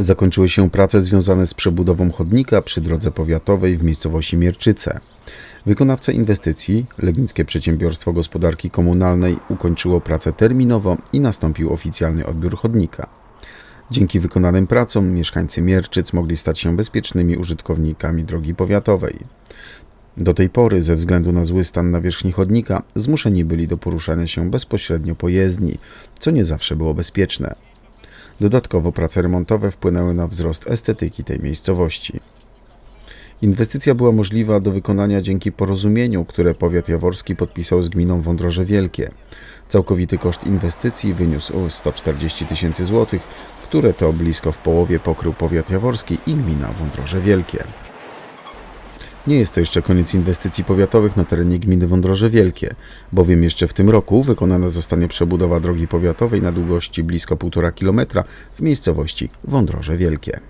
Zakończyły się prace związane z przebudową chodnika przy drodze powiatowej w miejscowości Mierczyce. Wykonawca inwestycji, Legnickie Przedsiębiorstwo Gospodarki Komunalnej, ukończyło pracę terminowo i nastąpił oficjalny odbiór chodnika. Dzięki wykonanym pracom mieszkańcy Mierczyc mogli stać się bezpiecznymi użytkownikami drogi powiatowej. Do tej pory, ze względu na zły stan nawierzchni chodnika, zmuszeni byli do poruszania się bezpośrednio po jezdni, co nie zawsze było bezpieczne. Dodatkowo prace remontowe wpłynęły na wzrost estetyki tej miejscowości. Inwestycja była możliwa do wykonania dzięki porozumieniu, które powiat jaworski podpisał z gminą Wądroże Wielkie. Całkowity koszt inwestycji wyniósł 140 tysięcy złotych, które to blisko w połowie pokrył powiat jaworski i gmina Wądroże Wielkie. Nie jest to jeszcze koniec inwestycji powiatowych na terenie gminy Wądroże Wielkie, bowiem jeszcze w tym roku wykonana zostanie przebudowa drogi powiatowej na długości blisko 1,5 km w miejscowości Wądroże Wielkie.